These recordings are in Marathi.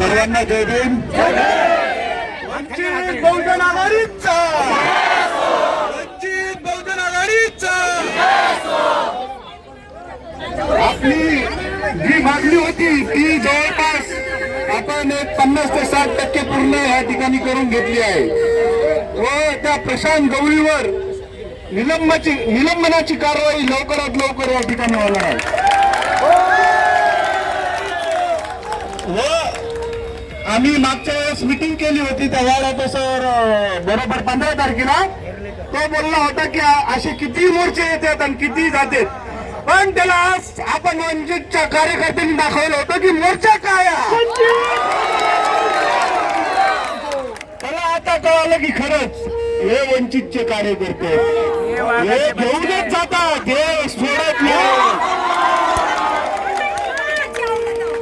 सर्वांना जय भीम. वंचित बहुजन आघाडीचा वंचित बहुजन आघाडीचा आपली जी मागणी होती ती जवळपास आपण एक पन्नास ते साठ टक्के पूर्ण या ठिकाणी करून घेतली आहे. व त्या प्रशांत गवळीवर निलंबाची निलंबनाची कारवाई लवकरात लवकर या ठिकाणी होणार आहे. आम्ही मागच्या वेळेस मिटिंग केली होती त्या वेळेला सर बरोबर पंधरा तारखेला. तो बोलला होता की असे किती मोर्चे येतात आणि किती जाते. पण त्याला आज आपण वंचितच्या कार्यकर्त्यांनी दाखवलं होतं की मोर्चा काय त्याला आता कळालं की खरंच हे वंचितचे कार्यकर्ते. हे घेऊनच जातात हे सोडत नाही.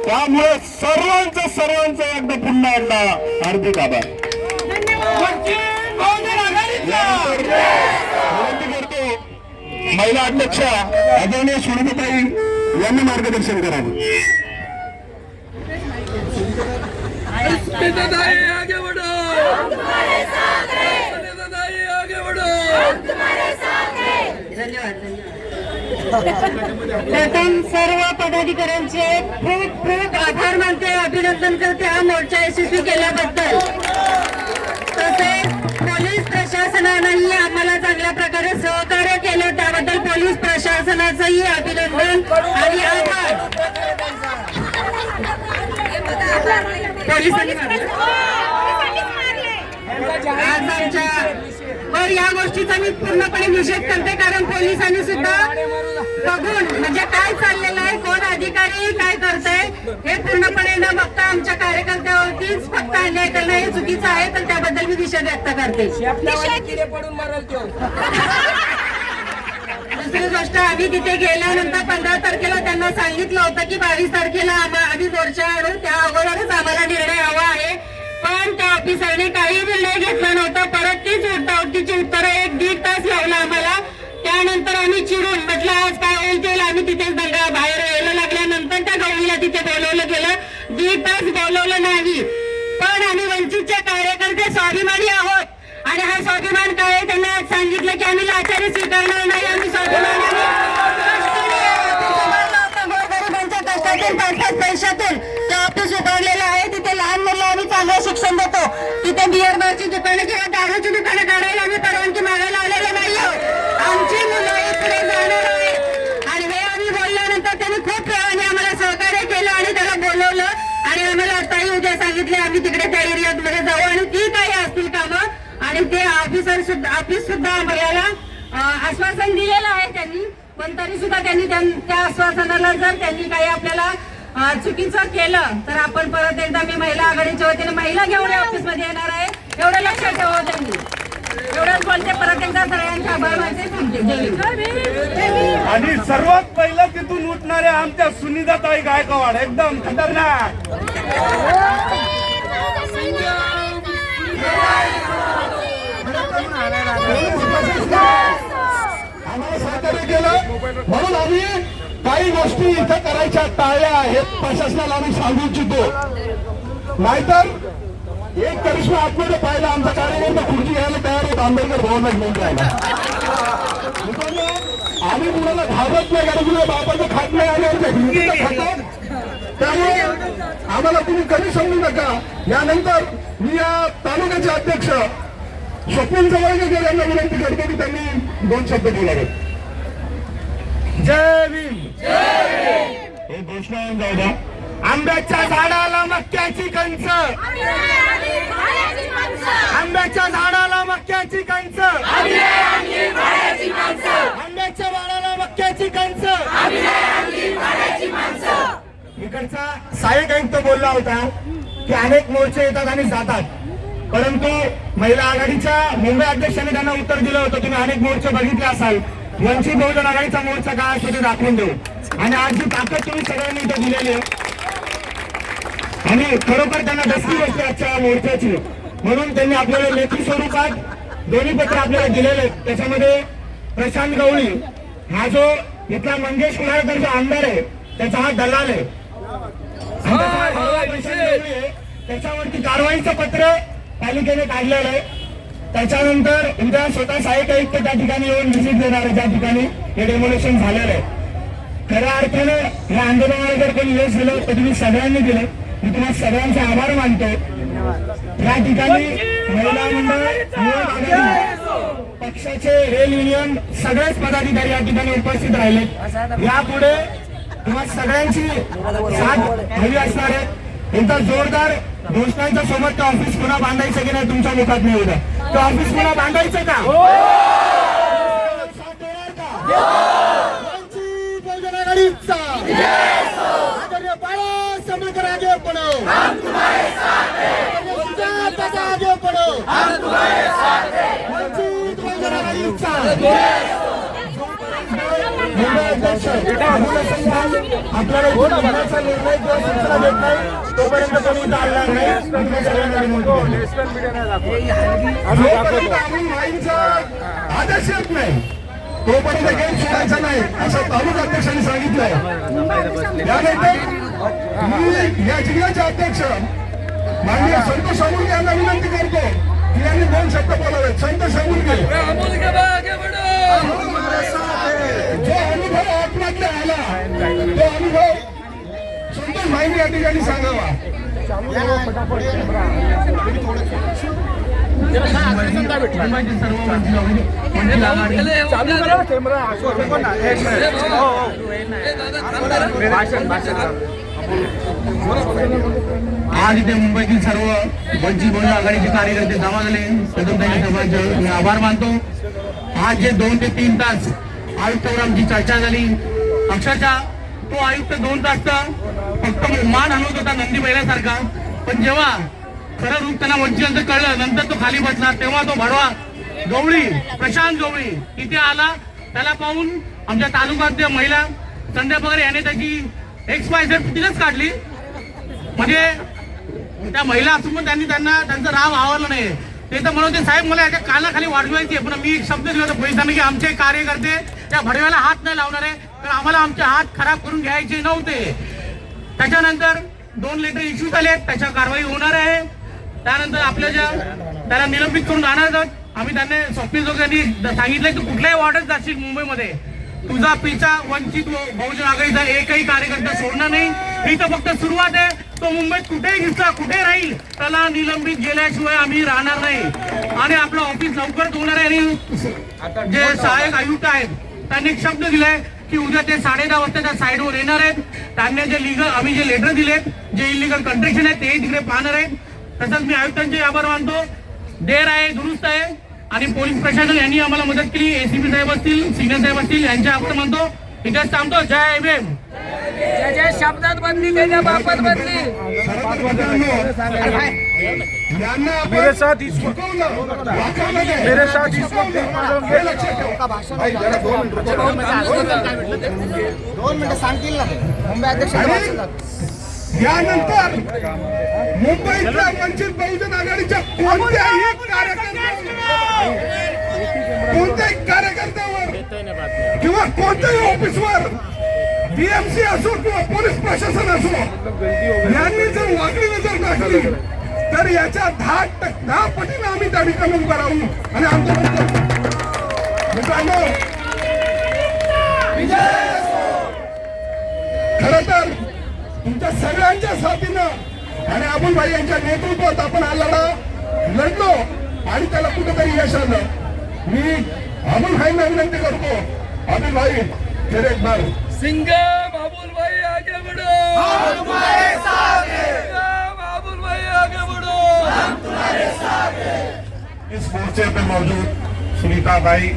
त्यामुळे सर्वांचं सर्वांचं एकदा पुन्हा एकदा हार्दिक आभार. विनंती करतो महिला अध्यक्ष आदरणीय सुनीताई यांनी मार्गदर्शन करावं. धन्यवाद धन्यवाद. प्रथम सर्व पदाधिकाऱ्यांचे खूप खूप आभार मानते अभिनंदन करते हा मोर्चा यशस्वी केल्याबद्दल. तसेच पोलीस प्रशासनानंही आम्हाला चांगल्या प्रकारे सहकार्य केलं त्याबद्दल पोलीस प्रशासनाचंही अभिनंदन आणि आभार. पोलिसांनी आज आमच्या वर या गोष्टीचा मी पूर्णपणे निषेध करते कारण पोलिसांनी सुद्धा बघून म्हणजे काय चाललेलं आहे कोण अधिकारी काय करताय हे पूर्णपणे न बघता आमच्या कार्यकर्त्यावरतीच फक्त अन्याय करणं हे चुकीचं आहे तर त्याबद्दल मी निषेध व्यक्त करते. दुसरी गोष्ट आम्ही तिथे गेल्यानंतर पंधरा तारखेला त्यांना सांगितलं होतं की बावीस तारखेला आम्हा- आम्ही मोर्चा आणू त्या अगोदरच आम्हाला निर्णय हवा आहे. पण त्या ऑफिसरने काही निर्णय घेतला नव्हता. परत तीच उठतावटीची उत्तरं एक दीड तास आम्ही चिडून म्हटलं आज काय होईल ते आम्ही तिथेच दंगा बाहेर यायला लागल्यानंतर त्या गौरीला तिथे बोलवलं गेलं. दीड तास बोलवलं नाही. पण आम्ही वंचितचे कार्यकर्ते स्वाभिमानी आहोत. आणि हा स्वाभिमान काय आहे? त्यांना आज सांगितलं की आम्ही लाचारी स्वीकारणार नाही. आम्ही स्वाभिमानाने पैशातून ते ऑफिस उभारलेलं आहे तिथे लहान मुलं आम्ही चांगलं शिक्षण देतो. तिथे बिअर बारची दुकानं किंवा दारूची दुकानं काढायला आम्ही परवानगी मागायला आलेलो नाही आहोत आमची मुलं इकडे जाणार आहेत आणि हे आम्ही बोलल्यानंतर त्यांनी खूप वेळाने आम्हाला सहकार्य केलं आणि त्याला बोलवलं आणि आम्हाला आताही उद्या सांगितले आम्ही तिकडे त्या एरियात मध्ये जाऊ आणि ती काही असतील कामं. आणि ते ऑफिसर सुद्धा ऑफिस सुद्धा आम्हाला आश्वासन दिलेलं आहे त्यांनी. पण तरी सुद्धा त्यांनी त्यां- आश्वासनाला जर त्यांनी काही आपल्याला चुकीचं केलं तर आपण परत एकदा मी महिला आघाडीच्या वतीने महिला घेऊन ऑफिसमध्ये येणार आहे. एवढं लक्षात ठेवा त्यांनी. एवढंच बोलते परत एकदा सगळ्यांचा आभार. आणि सर्वात पहिलं तिथून उठणाऱ्या आमच्या सुनीताताई गायकवाड एकदम खतरनाक. म्हणून आम्ही काही गोष्टी इथं करायच्या टाळल्या आहेत. प्रशासनाला आम्ही सांगू इच्छितो. नाहीतर एक करिश्मा आतमध्ये पाहिला आमचा कार्यकर्ता खुर्ची घ्यायला तयार होत आंबेडकर भवनात घेऊन जायला आम्ही कुणाला घाबरत नाही कारण कुणाला बापाचं खात नाही आणि आमच्या हिंदीचं खातं. त्यामुळे आम्हाला तुम्ही कधी समजू नका. यानंतर मी या तालुक्याचे अध्यक्ष स्वप्नील जवळकर यांना विनंती करतो की त्यांनी दोन शब्द बोलावेत जय भीम. हे घोषणा होऊन जाऊ द्या. आंब्याच्या झाडाला मक्याची कंच. आंब्याच्या झाडाला मक्याची कंच. आंब्याच्या झाडाला मक्याची कंच. इकडचा सहाय्यक आयुक्त बोलला होता की अनेक मोर्चे येतात आणि जातात. परंतु महिला आघाडीच्या मुंबई अध्यक्षांनी त्यांना उत्तर दिलं होतं तुम्ही अनेक मोर्चे बघितले असाल. वंचित बहुजन आघाडीचा मोर्चा काय असतो ते दाखवून देऊ. आणि आज जी ताकद तुम्ही सगळ्यांनी इथे दिलेली आहे आणि खरोखर त्यांना दसरी बसली आजच्या मोर्चाची. म्हणून त्यांनी आपल्याला लेखी स्वरूपात दोन्ही पत्र आपल्याला दिलेले आहेत. त्याच्यामध्ये प्रशांत गवळी हा जो इथला मंगेश कुलाळकर जो आमदार आहे त्याचा हा दलाल आहे आणि त्याचा हा भाऊ प्रशांत गवळी आहे. त्याच्यावरती कारवाईचं पत्र पालिकेने काढलेलं आहे. त्याच्यानंतर उद्या स्वतः सहाय्यक आयुक्त त्या ठिकाणी येऊन व्हिजिट देणार आहे ज्या ठिकाणी हे डेमोलेशन झालेलं आहे. खऱ्या अर्थानं या आंदोलनाला जर कोणी यश दिलं तर तुम्ही सगळ्यांनी दिलं. मी तुम्हाला सगळ्यांचे आभार मानतो या ठिकाणी महिला मंडळ पक्षाचे रेल युनियन सगळेच पदाधिकारी या ठिकाणी उपस्थित राहिले. यापुढे तुम्हा सगळ्यांची साथ हवी असणार आहे. एकदा जोरदार घोषणांच्या सोबत ते ऑफिस पुन्हा बांधायचं की नाही तुमच्या मुखात नाही उद्या. ते ऑफिस पुन्हा बांधायचं का? आगे पडो सुजाताचा आगे पडो वंचित बहुजन आघाडीचा मुंबई अध्यक्ष अमोल सिंघाल आपल्याला निर्णय किंवा सूचना देत नाही तोपर्यंत कोणी चालणार नाही तुमच्या सगळ्यांना विनंती आहे. येत नाही तोपर्यंत गेम सोडायचा नाही असं तालुका अध्यक्षांनी सांगितलंय त्यानंतर या जिल्ह्याचे अध्यक्ष माननीय संतोष अमोलके यांना विनंती करतो की यांनी दोन शब्द बोलावेत संतोष अमोलके जो अनुभव आला तो अनुभव संतोष या ठिकाणी सांगावा आज इथे मुंबईतील सर्व वंचित बहुजन आघाडीचे कार्यकर्ते जमा झाले प्रथम त्यांच्या सर्वांचे मी आभार मानतो. आज जे दोन ते तीन तास आयुक्तावर आमची चर्चा झाली अक्षरशः तो आयुक्त दोन तास फक्त मान हलवत होता नंदी बैलासारखा. पण जेव्हा खरं रूप त्यांना वंचितांचं कळलं नंतर तो खाली बसला तेव्हा तो भडवा. गवळी प्रशांत गवळी इथे आला. त्याला पाहून आमच्या तालुक्यातल्या महिला संध्या पगारे याने त्याची एक्स वाय झेड तिथेच काढली. म्हणजे त्या महिला असून पण त्यांनी त्यांना त्यांचं राव आवरलं नाही. ते तर म्हणून ते साहेब मला याच्या कानाखाली वाढवायची आहे. पण मी एक शब्द दिला होता पोलिसांना की आमचे कार्यकर्ते त्या भडव्याला हात नाही लावणार आहे. तर आम्हाला आमचे हात खराब करून घ्यायचे नव्हते. त्याच्यानंतर दोन लेटर इश्यू झाले त्याच्या कारवाई होणार आहे. त्यानंतर आपल्या ज्या त्याला निलंबित करून राहणार आहोत. आम्ही त्यांना स्वप्नील जोगांनी सांगितलं की कुठल्याही वॉर्डात जाशील मुंबईमध्ये. तुझा पिचा वंचित बहुजन आघाडीचा एकही कार्यकर्ता सोडणार नाही. ही तर फक्त सुरुवात आहे. तो मुंबईत कुठेही घुसला कुठे राहील त्याला निलंबित गेल्याशिवाय आम्ही राहणार नाही. आणि आपलं ऑफिस लवकरच होणार आहे. आणि जे सहाय्यक आयुक्त आहेत त्यांनी एक शब्द दिलाय की उद्या ते साडे दहा वाजता त्या साईडवर येणार आहेत. त्यांनी जे लिगल आम्ही जे लेटर दिलेत जे इलिगल कंट्रेक्शन आहे तेही तिकडे पाहणार आहेत. तसंच मी आयुक्तांचे आभार मानतो. देर आहे दुरुस्त आहे. आणि पोलीस प्रशासन यांनी आम्हाला मदत केली. एसीपी साहेब असतील सिनियर साहेब असतील यांचे आभार मानतो. इथेच थांबतो. जय भीम. त्याच्या शब्दात बदली त्याच्या बापात बदली. मेरे साथ मेरे साथ हे लक्षात ठेवा. दोन मिनिटं सांगतील ना ते. मुंबई अध्यक्ष आणि यानंतर मुंबईतल्या वंचित बहुजन आघाडीच्या कोणत्याही कार्यकर्त्यावर कोणत्याही कार्यकर्त्यावर किंवा कोणत्याही ऑफिसवर बीएमसी असो किंवा पोलीस प्रशासन असो यांनी जर वागणी नजर टाकली तर याच्या दहा दहा पटीनं आम्ही त्या ठिकाणी उभं राहू आणि आंदोलन करू. मित्रांनो खर तर तुमच्या सगळ्यांच्या साथीनं आणि अबुल भाई यांच्या नेतृत्वात आपण हा लढा लढलो आणि त्याला कुठेतरी यश आलं. मी अबुल भाईंना विनंती करतो अबुल भाई फिर एक बार सिंगम अबुल भाई आगे बढ़ो। हम तुम्हारे साथ हैं। सिंगम अबुल भाई आगे बढ़ो। तुम्हारे साथ इस मोर्चे पे मौजूद सुनीता भाई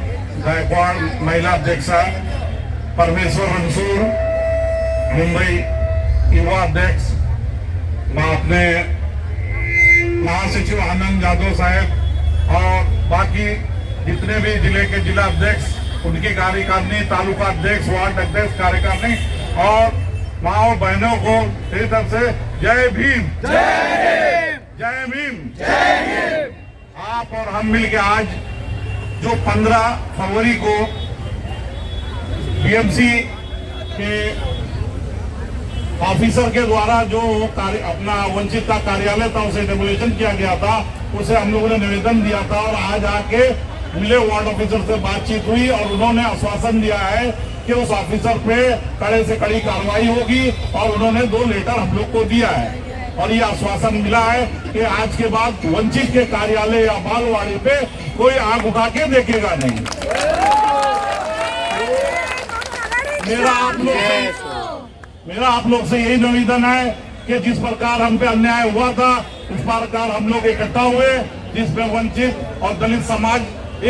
गायकवाड़ महिला अध्यक्षा परमेश्वर मंसूर मुंबई युवा अध्यक्ष मैं अपने महासचिव आनंद यादव साहब और बाकी जितने भी ज़िले के जिला अध्यक्ष उनकी कार्यकारिणी तालुका अध्यक्ष वार्ड अध्यक्ष कार्यकारिणी और माओ बहनों को मेरी तरफ़ से जय भीम। जय भीम। आप और हम मिलके आज जो 15 फरवरी को बीएमसी के ऑफिसर के द्वारा जो कार्य अपना वंचित का कार्यालय था उसे डेमोलेशन किया गया था उसे हम लोगों ने निवेदन दिया था और आज आके मिले वार्ड ऑफिसर से बातचीत हुई और उन्होंने आश्वासन दिया है कि उस ऑफिसर पे कड़े से कड़ी कार्रवाई होगी और उन्होंने दो लेटर हम लोग को दिया है। और ये आश्वासन मिला है कि आज के बाद वंचित के कार्यालय या बालवाड़ी पे कोई आग उठा के देखेगा नहीं। मेरा आप लोग से मेरा आप लोग से यही निवेदन है कि जिस प्रकार हम पे अन्याय हुआ था उस प्रकार हम लोग इकट्ठा हुए जिसमें वंचित और दलित समाज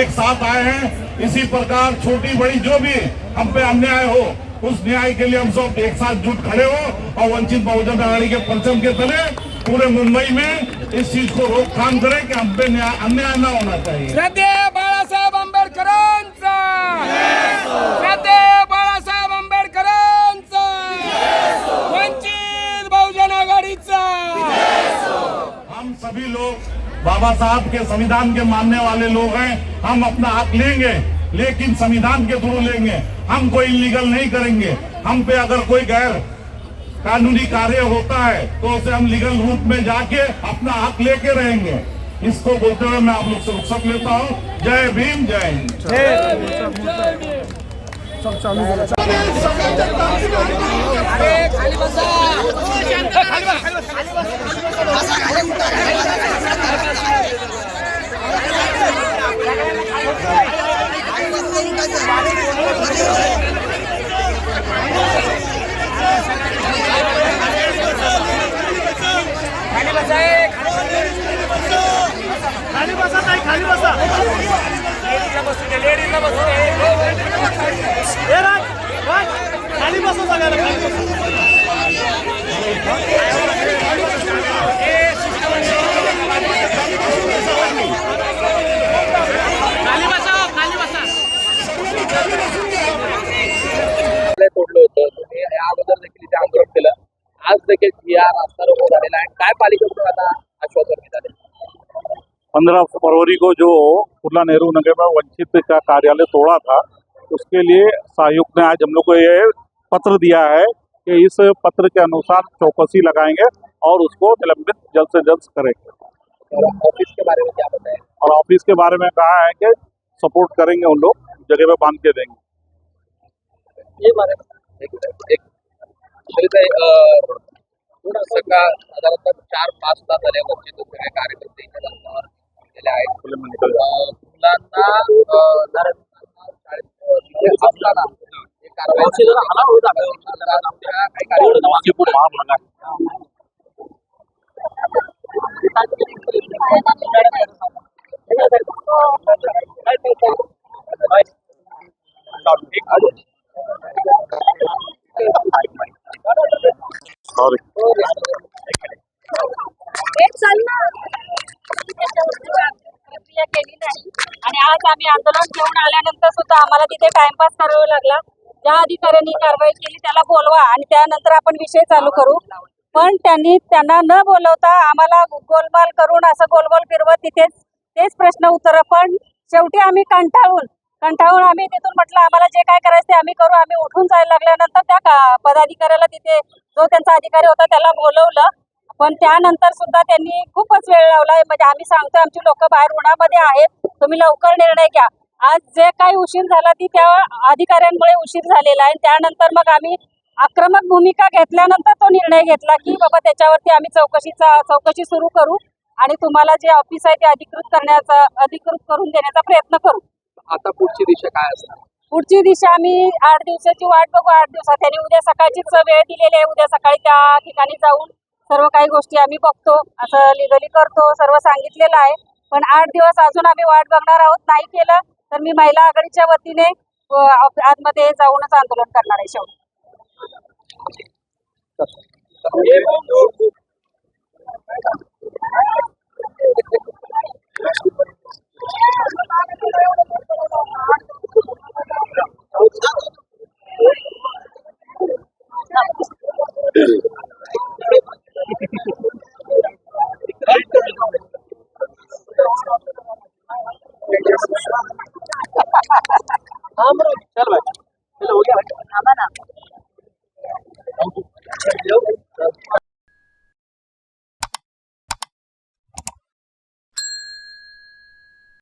एक साथ आए हैं इसी प्रकार छोटी बड़ी जो भी हम पे अन्याय हो उस न्याय के लिए हम सब एक साथ जुट खड़े हो और वंचित बहुजन अघाड़ी के परचम के तले पूरे मुंबई में इस चीज को रोकथाम करें कि हम पे न्याय अन्याय न होना चाहिए। श्रद्धे बाळासाहेब आंबेडकरांचा! श्रद्धे बाळासाहेब आंबेडकरांचा! वंचित बहुजन आघाडीचा! हम सभी लोग बाबा साहब के संविधान के मानने वाले लोग हैं, हम अपना हक लेंगे, लेकिन संविधान के थ्रू लेंगे। हम कोई इलीगल नहीं करेंगे। हम पे अगर कोई गैर कानूनी कार्य होता है तो उसे हम लीगल रूप में जाके अपना हक लेके रहेंगे। इसको बोलते हुए मैं आप लोग से रुखसत लेता हूँ। जय भीम, जय हिंद। चल चालू खाली बसा न्यायालय तोडलं होतं तुम्ही अगोदर देखील इथे आंदोलन केलं. आज देखील जी रस्ता रोको झालेला आहे. काय पालिकेकडून आता आश्वासन मिळाले पंद्रह फरवरी को जो कुर्ला नेहरू नगर में वंचित का कार्यालय तोड़ा था उसके लिए सहयोग ने आज हम लोग को ये पत्र दिया है कि इस पत्र के अनुसार चौकसी लगाएँगे और उसको निलंबित जल्द से जल्द करेंगे। और ऑफ़िस के बारे में क्या बताएँ? और ऑफ़िस के बारे में कहा है कि सपोर्ट करेंगे उन लोग जगह पे बाँध के देंगे। ये बारे में एक एक साधारणतः चार पाच तास झाले वंचित कार्यकर्ते इथे रस्त्यावर गेले आहेत अं, मुलांना अं, लहान मुलांना शाळेत तिथे असताना हे कारवाई आमच्या काही आम्ही आंदोलन घेऊन आल्यानंतर सुद्धा आम्हाला तिथे टाइमपास करावा लागला. ज्या अधिकाऱ्यांनी कारवाई केली त्याला बोलवा आणि त्यानंतर आपण विषय चालू करू. पण त्यांनी त्यांना न बोलवता आम्हाला गोलमाल करून असं गोलगोल फिरवत तिथेच तेच प्रश्न उत्तर पण शेवटी आम्ही कंटाळून कंटाळून आम्ही तिथून म्हटलं आम्हाला जे काय करायचं ते आम्ही करू. आम्ही उठून जायला लागल्यानंतर त्या का- पदाधिकाऱ्याला तिथे जो त्यांचा अधिकारी होता त्याला बोलवलं. पण त्यानंतर सुद्धा त्यांनी खूपच वेळ लावला. म्हणजे आम्ही सांगतोय आमची लोक बाहेर उन्हामध्ये आहेत तुम्ही लवकर निर्णय घ्या. आज जे काही उशीर झाला ती त्या अधिकाऱ्यांमुळे उशीर झालेला आहे. त्यानंतर मग आम्ही आक्रमक भूमिका घेतल्यानंतर तो निर्णय घेतला की बाबा त्याच्यावरती आम्ही चौकशीचा चौकशी सुरू करू आणि तुम्हाला जे ऑफिस आहे ते अधिकृत करण्याचा अधिकृत करून देण्याचा प्रयत्न करू. आता पुढची दिशा काय असणार? पुढची दिशा आम्ही आठ दिवसाची वाट बघू. आठ दिवसात त्यांनी उद्या सकाळचीच वेळ दिलेली आहे. उद्या सकाळी त्या ठिकाणी जाऊन सर्व काही गोष्टी आम्ही बघतो असं लिगली करतो सर्व सांगितलेलं आहे. पण आठ दिवस अजून आम्ही वाट बघणार आहोत नाही केलं तर मी महिला आघाडीच्या वतीने आतमध्ये जाऊनच आंदोलन करणार आहे शेवटी.